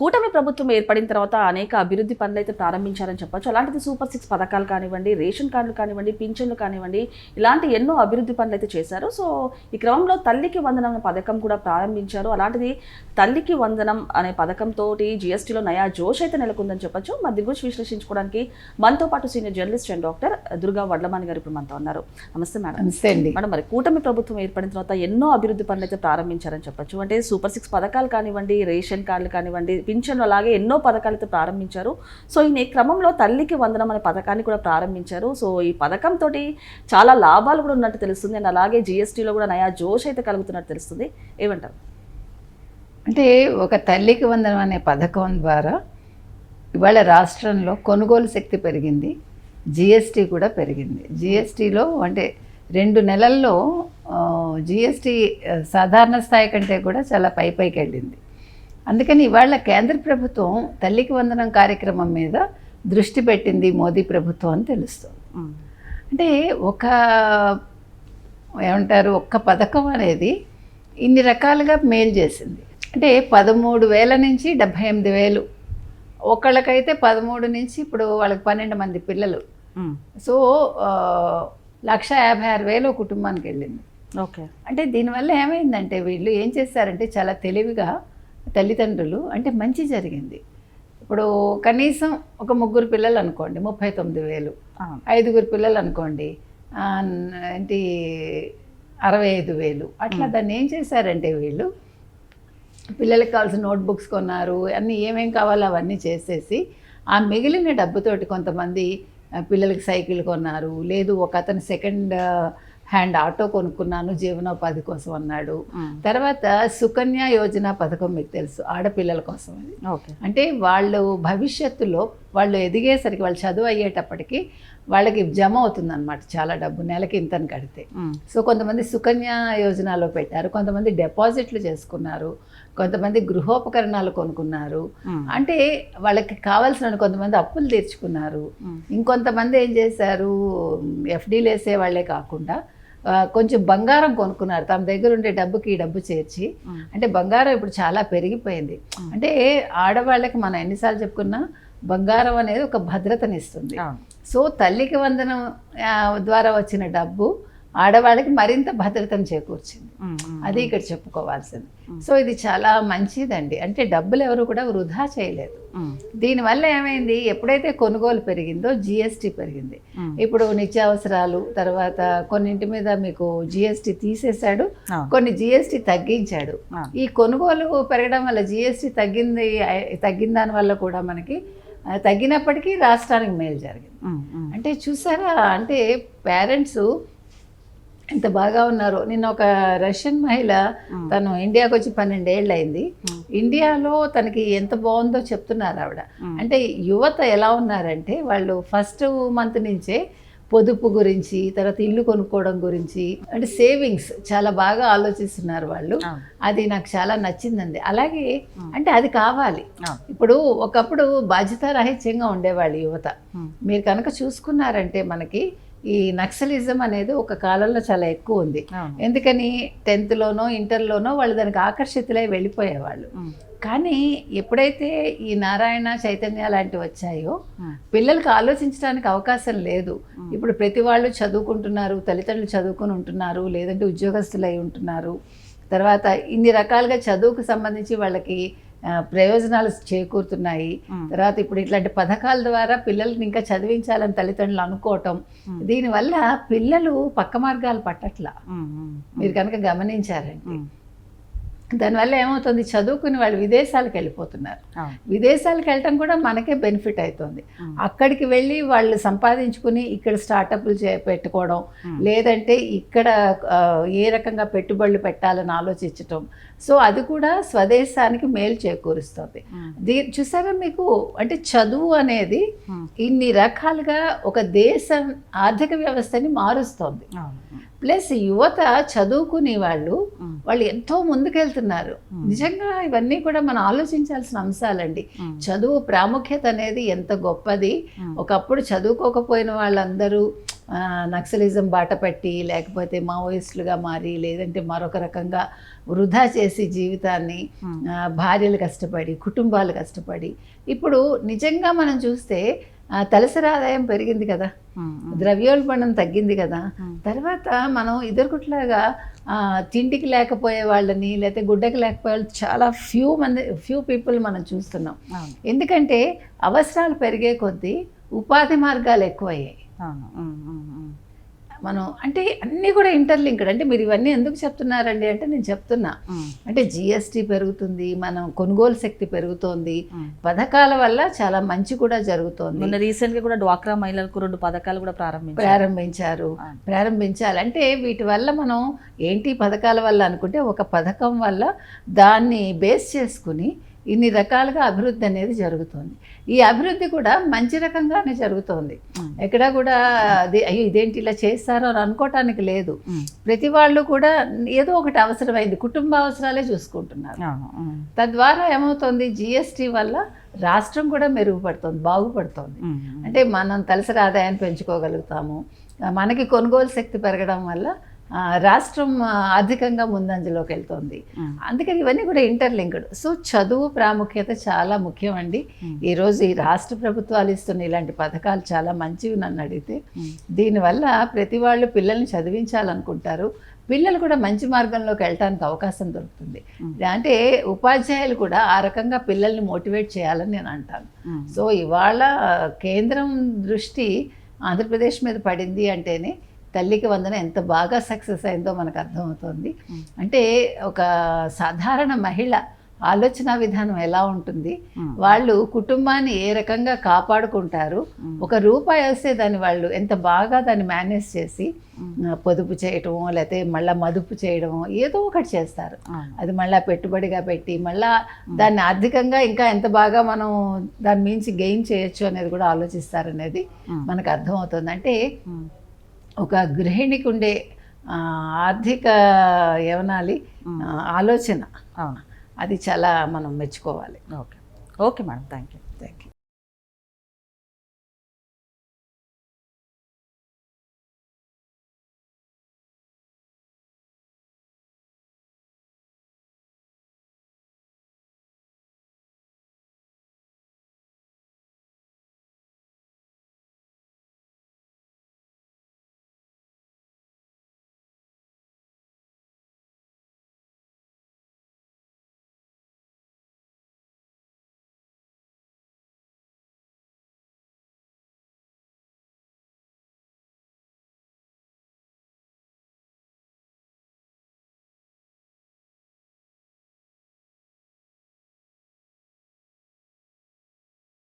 కూటమి ప్రభుత్వం ఏర్పడిన తర్వాత అనేక అభివృద్ధి పనులు అయితే ప్రారంభించారని చెప్పొచ్చు. అలాంటిది సూపర్ సిక్స్ పథకాలు కానివ్వండి రేషన్ కార్డులు కానివ్వండి పింఛన్లు కానివ్వండి ఇలాంటి ఎన్నో అభివృద్ధి పనులు అయితే చేశారు. సో ఈ క్రమంలో తల్లికి వందనం అనే పథకం కూడా ప్రారంభించారు. అలాంటిది తల్లికి వందనం అనే పథకంతో జిఎస్టీలో నయా జోష్ అయితే నెలకొందని చెప్పొచ్చు. మరి దీని గురించి విశ్లేషించుకోవడానికి మనతో పాటు senior journalist and doctor Durga Vadlamani గారు ఇప్పుడు మనతో ఉన్నారు. నమస్తే మేడం. నమస్తే అండి. మేడం మరి కూటమి ప్రభుత్వం ఏర్పడిన తర్వాత ఎన్నో అభివృద్ధి పనులు అయితే ప్రారంభించారని చెప్పొచ్చు. అంటే సూపర్ సిక్స్ పథకాలు కానివ్వండి రేషన్ కార్డులు కానివ్వండి పింఛన్లు అలాగే ఎన్నో పథకాలు అయితే ప్రారంభించారు. సో ఈ క్రమంలో తల్లికి వందనం అనే పథకాన్ని కూడా ప్రారంభించారు. సో ఈ పథకంతో చాలా లాభాలు కూడా ఉన్నట్టు తెలుస్తుంది. అండ్ అలాగే జిఎస్టీలో కూడా నయా జోష్ అయితే కలుగుతున్నట్టు తెలుస్తుంది. ఏమంటారు? అంటే ఒక తల్లికి వందనం అనే పథకం ద్వారా ఇవాళ రాష్ట్రంలో కొనుగోలు శక్తి పెరిగింది. జిఎస్టీ కూడా పెరిగింది. జిఎస్టీలో అంటే రెండు నెలల్లో జిఎస్టీ సాధారణ స్థాయి కంటే కూడా చాలా పై పైకి వెళ్ళింది. అందుకని ఇవాళ కేంద్ర ప్రభుత్వం తల్లికి వందనం కార్యక్రమం మీద దృష్టి పెట్టింది మోదీ ప్రభుత్వం అని తెలుస్తుంది. అంటే ఒక ఏమంటారు ఒక్క పథకం అనేది ఇన్ని రకాలుగా మేలు చేసింది. అంటే పదమూడు వేల నుంచి డెబ్భై ఎనిమిది వేలు. ఒకళ్ళకైతే పదమూడు నుంచి ఇప్పుడు వాళ్ళకి పన్నెండు మంది పిల్లలు. సో లక్ష యాభై ఆరు వేలు కుటుంబానికి వెళ్ళింది. ఓకే. అంటే దీనివల్ల ఏమైందంటే వీళ్ళు ఏం చేశారంటే చాలా తెలివిగా తల్లిదండ్రులు అంటే మంచి జరిగింది. ఇప్పుడు కనీసం ఒక ముగ్గురు పిల్లలు అనుకోండి ముప్పై తొమ్మిది వేలు. ఐదుగురు పిల్లలు అనుకోండి ఏంటి అరవై ఐదు వేలు. అట్లా దాన్ని ఏం చేశారంటే వీళ్ళు పిల్లలకి కావాల్సిన నోట్బుక్స్ కొన్నారు అన్నీ ఏమేం కావాలో అవన్నీ చేసేసి ఆ మిగిలిన డబ్బుతోటి కొంతమంది పిల్లలకి సైకిల్ కొన్నారు లేదు ఒక అతను సెకండ్ హ్యాండ్ ఆటో కొనుక్కున్నాను జీవనోపాధి కోసం అన్నాడు. తర్వాత సుకన్య యోజన పథకం మీకు తెలుసు ఆడపిల్లల కోసం అది. ఓకే. అంటే వాళ్ళు భవిష్యత్తులో వాళ్ళు ఎదిగేసరికి వాళ్ళు చదువు అయ్యేటప్పటికి వాళ్ళకి జమ అవుతుందన్నమాట చాలా డబ్బు నెలకి ఇంతని కడితే. సో కొంతమంది సుకన్య యోజనలో పెట్టారు కొంతమంది డిపాజిట్లు చేసుకున్నారు కొంతమంది గృహోపకరణాలు కొనుక్కున్నారు. అంటే వాళ్ళకి కావాల్సిన కొంతమంది అప్పులు తీర్చుకున్నారు. ఇంకొంతమంది ఏం చేశారు ఎఫ్డీలు వేసే వాళ్ళే కాకుండా కొంచెం బంగారం కొనుక్కున్నారు. తమ దగ్గర ఉండే డబ్బుకి ఈ డబ్బు చేర్చి. అంటే బంగారం ఇప్పుడు చాలా పెరిగిపోయింది. అంటే ఆడవాళ్ళకి మనం ఎన్నిసార్లు చెప్పుకున్నా బంగారం అనేది ఒక భద్రతనిస్తుంది. సో తల్లికి వందనం ద్వారా వచ్చిన డబ్బు ఆడవాళ్ళకి మరింత భద్రతను చేకూర్చింది. అది ఇక్కడ చెప్పుకోవాల్సింది. సో ఇది చాలా మంచిదండి. అంటే డబ్బులు ఎవరు కూడా వృధా చేయలేదు. దీనివల్ల ఏమైంది? ఎప్పుడైతే కొనుగోలు పెరిగిందో జిఎస్టీ పెరిగింది. ఇప్పుడు నిత్యావసరాలు తర్వాత కొన్నింటి మీద మీకు జిఎస్టీ తీసేశాడు కొన్ని జిఎస్టీ తగ్గించాడు. ఈ కొనుగోలు పెరగడం వల్ల జిఎస్టీ తగ్గింది తగ్గిన దాని వల్ల కూడా మనకి తగ్గినప్పటికీ రాష్ట్రానికి మేలు జరిగింది. అంటే చూసారా? అంటే పేరెంట్స్ ఎంత బాగా ఉన్నారో. నిన్న ఒక రష్యన్ మహిళ తను ఇండియాకి వచ్చి పన్నెండేళ్ళు అయింది ఇండియాలో తనకి ఎంత బాగుందో చెప్తున్నారు ఆవిడ. అంటే యువత ఎలా ఉన్నారంటే వాళ్ళు ఫస్ట్ మంత్ నుంచే పొదుపు గురించి తర్వాత ఇల్లు కొనుక్కోవడం గురించి అంటే సేవింగ్స్ చాలా బాగా ఆలోచిస్తున్నారు వాళ్ళు. అది నాకు చాలా నచ్చిందండి. అలాగే. అంటే అది కావాలి. ఇప్పుడు ఒకప్పుడు బాధ్యతారాహిత్యంగా ఉండేవాళ్ళు యువత. మీరు కనుక చూసుకున్నారంటే మనకి ఈ నక్సలిజం అనేది ఒక కాలంలో చాలా ఎక్కువ ఉంది. ఎందుకని? టెన్త్లోనో ఇంటర్లోనో వాళ్ళు దానికి ఆకర్షితులై వెళ్ళిపోయేవాళ్ళు. కానీ ఎప్పుడైతే ఈ నారాయణ చైతన్య లాంటివి వచ్చాయో పిల్లలకు ఆలోచించడానికి అవకాశం లేదు. ఇప్పుడు ప్రతి వాళ్ళు చదువుకుంటున్నారు తల్లిదండ్రులు చదువుకుని ఉంటున్నారు లేదంటే ఉద్యోగస్తులు ఉంటున్నారు. తర్వాత ఇన్ని రకాలుగా చదువుకు సంబంధించి వాళ్ళకి ప్రయోజనాలు చేకూరుతున్నాయి. తర్వాత ఇప్పుడు ఇట్లాంటి పథకాల ద్వారా పిల్లల్ని ఇంకా చదివించాలని తల్లిదండ్రులు అనుకోవటం. దీనివల్ల పిల్లలు పక్క మార్గాలు పట్టట్లా. మీరు కనుక గమనించారంటే. ఉమ్, దానివల్ల ఏమవుతుంది? చదువుకుని వాళ్ళు విదేశాలకు వెళ్ళిపోతున్నారు. విదేశాలకు వెళ్ళటం కూడా మనకే బెనిఫిట్ అవుతుంది అక్కడికి వెళ్ళి వాళ్ళు సంపాదించుకుని ఇక్కడ స్టార్టప్లు చే పెట్టుకోవడం లేదంటే ఇక్కడ ఏ రకంగా పెట్టుబడులు పెట్టాలని ఆలోచించటం. సో అది కూడా స్వదేశానికి మేలు చేకూరుస్తుంది. దీ చూసారా మీకు? అంటే చదువు అనేది ఇన్ని రకాలుగా ఒక దేశం ఆర్థిక వ్యవస్థని మారుస్తోంది. ప్లస్ యువత చదువుకునే వాళ్ళు వాళ్ళు ఎంతో ముందుకెళ్తున్నారు. నిజంగా ఇవన్నీ కూడా మనం ఆలోచించాల్సిన అంశాలండి. చదువు ప్రాముఖ్యత అనేది ఎంత గొప్పది? ఒకప్పుడు చదువుకోకపోయిన వాళ్ళందరూ నక్సలిజం బాట పట్టి లేకపోతే మావోయిస్టులుగా మారి లేదంటే మరొక రకంగా వృధా చేసి జీవితాన్ని భార్యలు కష్టపడి కుటుంబాలు కష్టపడి. ఇప్పుడు నిజంగా మనం చూస్తే తలసరి ఆదాయం పెరిగింది కదా. ద్రవ్యోల్బణం తగ్గింది కదా. తర్వాత మనం ఇద్దరుకుట్లాగా ఆ, తిండికి లేకపోయే వాళ్ళని లేకపోతే గుడ్డకి లేకపోయే వాళ్ళు చాలా ఫ్యూ మంది ఫ్యూ పీపుల్ మనం చూస్తున్నాం. ఎందుకంటే అవసరాలు పెరిగే కొద్దీ ఉపాధి మార్గాలు ఎక్కువయ్యాయి. మనం అంటే అన్నీ కూడా ఇంటర్లింక్డ్ అంటే మీరు ఇవన్నీ ఎందుకు చెప్తున్నారండి అంటే నేను చెప్తున్నా. అంటే జిఎస్టీ పెరుగుతుంది మనం కొనుగోలు శక్తి పెరుగుతోంది. పథకాల వల్ల చాలా మంచి కూడా జరుగుతోంది. మొన్న రీసెంట్గా కూడా డ్వాక్రా మహిళలకు రెండు పథకాలు కూడా ప్రారంభించారు. ప్రారంభించారు. ప్రారంభించాలి. అంటే వీటి వల్ల మనం ఏంటి పథకాల వల్ల అనుకుంటే ఒక పథకం వల్ల దాన్ని బేస్ చేసుకుని ఇన్ని రకాలుగా అభివృద్ధి అనేది జరుగుతుంది. ఈ అభివృద్ధి కూడా మంచి రకంగానే జరుగుతోంది. ఎక్కడా కూడా అది అయ్యో ఇదేంటి ఇలా చేస్తారో అని అనుకోవటానికి లేదు. ప్రతి వాళ్ళు కూడా ఏదో ఒకటి అవసరమైంది. కుటుంబ అవసరాలే చూసుకుంటున్నారు. తద్వారా ఏమవుతుంది? జిఎస్టీ వల్ల రాష్ట్రం కూడా మెరుగుపడుతుంది బాగుపడుతుంది. అంటే మనం తలసరి ఆదాయాన్ని పెంచుకోగలుగుతాము. మనకి కొనుగోలు శక్తి పెరగడం వల్ల రాష్ట్రం ఆర్థికంగా ముందంజలోకి వెళ్తుంది. అందుకని ఇవన్నీ కూడా ఇంటర్లింక్డ్ సో చదువు ప్రాముఖ్యత చాలా ముఖ్యం అండి. ఈరోజు ఈ రాష్ట్ర ప్రభుత్వాలు ఇస్తున్న ఇలాంటి పథకాలు చాలా మంచివి నన్ను అడిగితే. దీనివల్ల ప్రతి వాళ్ళు పిల్లల్ని చదివించాలనుకుంటారు పిల్లలు కూడా మంచి మార్గంలోకి వెళ్ళటానికి అవకాశం దొరుకుతుంది. అంటే ఉపాధ్యాయులు కూడా ఆ రకంగా పిల్లల్ని మోటివేట్ చేయాలని నేను అంటాను. సో ఇవాళ కేంద్రం దృష్టి ఆంధ్రప్రదేశ్ మీద పడింది అంటేనే తల్లికి వందన ఎంత బాగా సక్సెస్ అయిందో మనకు అర్థమవుతుంది. అంటే ఒక సాధారణ మహిళ ఆలోచన విధానం ఎలా ఉంటుంది. వాళ్ళు కుటుంబాన్ని ఏ రకంగా కాపాడుకుంటారు. ఒక రూపాయి వస్తే దాన్ని వాళ్ళు ఎంత బాగా దాన్ని మేనేజ్ చేసి పొదుపు చేయటమో లేకపోతే మళ్ళీ మదుపు చేయడమో ఏదో ఒకటి చేస్తారు. అది మళ్ళీ పెట్టుబడిగా పెట్టి మళ్ళా దాన్ని ఆర్థికంగా ఇంకా ఎంత బాగా మనం దాని మించి గెయిన్ చేయొచ్చు అనేది కూడా ఆలోచిస్తారనేది Mm. మనకు అర్థమవుతుంది అంటే. ఒక గృహిణికి ఉండే ఆర్థిక ఏమనాలి ఆలోచన. అవును. అది చాలా మనం మెచ్చుకోవాలి. Okay. Okay madam. Thank you